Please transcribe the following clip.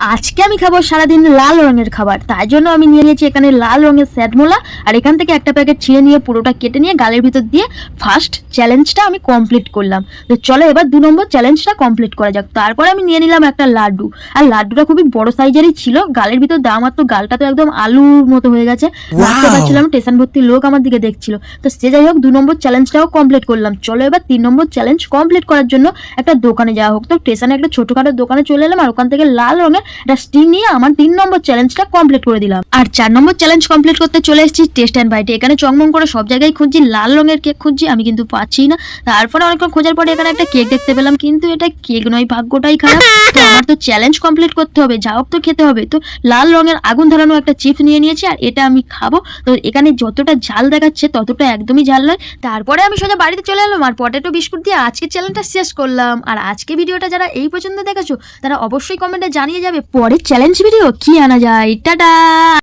আজকে আমি খাব সারাদিন লাল রঙের খাবার। তাই জন্য আমি নিয়ে নিয়েছি এখানে লাল রঙের স্যাটমোলা আর এখান থেকে একটা প্যাকেট ছিঁড়ে নিয়ে পুরোটা কেটে নিয়ে গালের ভিতর দিয়ে ফার্স্ট চ্যালেঞ্জটা আমি কমপ্লিট করলাম। তো চলো এবার দু নম্বর চ্যালেঞ্জটা কমপ্লিট করা যাক। তারপরে আমি নিয়ে নিলাম একটা লাড্ডু। আর লাড্ডুটা খুবই বড় সাইজেরই ছিল গালের ভিতর দাম আর তো গালটা তো একদম আলুর মতো হয়ে গেছে। বুঝতে পারছিলাম স্টেশন ভর্তি লোক আমার দিকে দেখছিল। তো সে যাই হোক দু নম্বর চ্যালেঞ্জটাও কমপ্লিট করলাম। চলো এবার তিন নম্বর চ্যালেঞ্জ কমপ্লিট করার জন্য একটা দোকানে যাওয়া হোক। তো স্টেশনে একটা ছোটখাটো দোকানে চলে এলাম আর ওখান থেকে লাল রঙের নিয়ে আমার তিন নম্বর চ্যালেঞ্জটা কমপ্লিট করে দিলাম। আর চার নম্বর চ্যালেঞ্জ কমপ্লিট করতে চলে এসেছি টেস্ট অ্যান্ড বাইটে এখানে চংমং করে সব জায়গায় খুঁজছি, লাল রঙের কেক খুঁজছি, আমি কিন্তু পাচ্ছি না। তারপরে অনেকক্ষণ খোঁজার পরে এখানে একটা কেক দেখতে পেলাম, কিন্তু এটা কেক নয়, ভাগ্যটাই খারাপ। তো আমার তো চ্যালেঞ্জ কমপ্লিট করতে হবে তো খেতে হবে। তো লাল রঙের আগুন ধরানো একটা চিপস নিয়ে নিয়েছি, আর এটা আমি খাব। তো এখানে যতটা ঝাল দেখাচ্ছে, ততটা একদমই ঝাল নয়। তারপরে আমি সোজা বাড়িতে চলে এলাম, আর পটেটো বিস্কুট দিয়ে আজকের চ্যালেঞ্জটা শেষ করলাম। আর আজকে ভিডিওটা যারা এই পর্যন্ত দেখেছ, তারা অবশ্যই কমেন্টে জানিয়ে যাবে পরের চ্যালেঞ্জ ভিডিও কি আনা যায়? টাটা